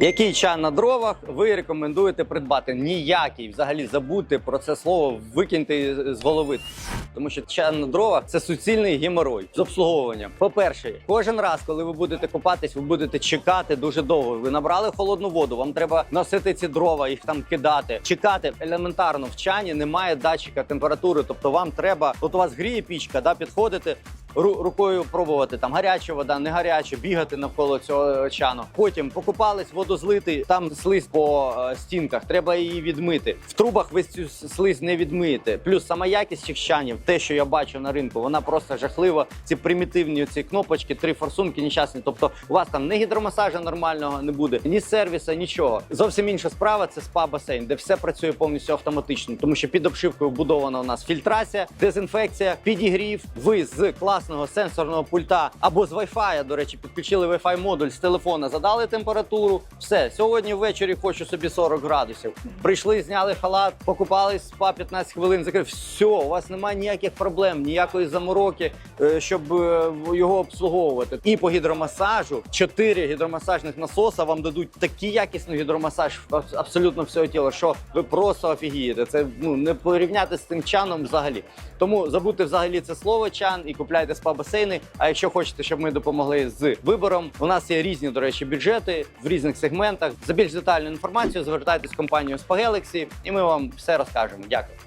Який чан на дровах ви рекомендуєте придбати? Ніякий взагалі забудьте про це слово, викиньте з голови. Тому що чан на дровах це суцільний геморой з обслуговуванням. По-перше, кожен раз, коли ви будете купатись, ви будете чекати дуже довго. Ви набрали холодну воду, вам треба носити ці дрова, їх там кидати. Чекати елементарно в чані немає датчика температури. Тобто вам треба, от у вас гріє пічка, да, підходити. Ру- Рукою пробувати там гаряча вода, не гаряча, бігати навколо цього чану. Потім покупались, воду злити, там слизь по е, стінках, треба її відмити. В трубах ви цю слизь не відмиєте. Плюс сама якість цих чанів, те, що я бачу на ринку, вона просто жахлива. Ці примітивні ці кнопочки, три форсунки нещасні. Тобто у вас там ні гідромасажа нормального не буде, ні сервіса, нічого. Зовсім інша справа це спа-басейн, де все працює повністю автоматично, тому що під обшивкою вбудована у нас фільтрація, дезінфекція, підігрів. Ви з класного сенсорного пульта або з Wi-Fi, до речі, підключили Wi-Fi модуль з телефона, задали температуру. Все, сьогодні ввечері хочу собі 40 градусів. Прийшли, зняли халат, покупались спа 15 хвилин. Закрив. Все, у вас немає ніяких проблем, ніякої замороки, е, щоб е, його обслуговувати. І по гідромасажу 4 гідромасажних насоса вам дадуть такий якісний гідромасаж абсолютно всього тіла, що ви просто офігієте. Це ну не порівняти з цим чаном взагалі. Тому забудьте взагалі це слово чан і купляйте спа-басейни. А якщо хочете, щоб ми допомогли з вибором, у нас є різні, до речі, бюджети в різних сегментах. За більш детальну інформацію звертайтесь в компанію Спагелексі, і ми вам все розкажемо. Дякую.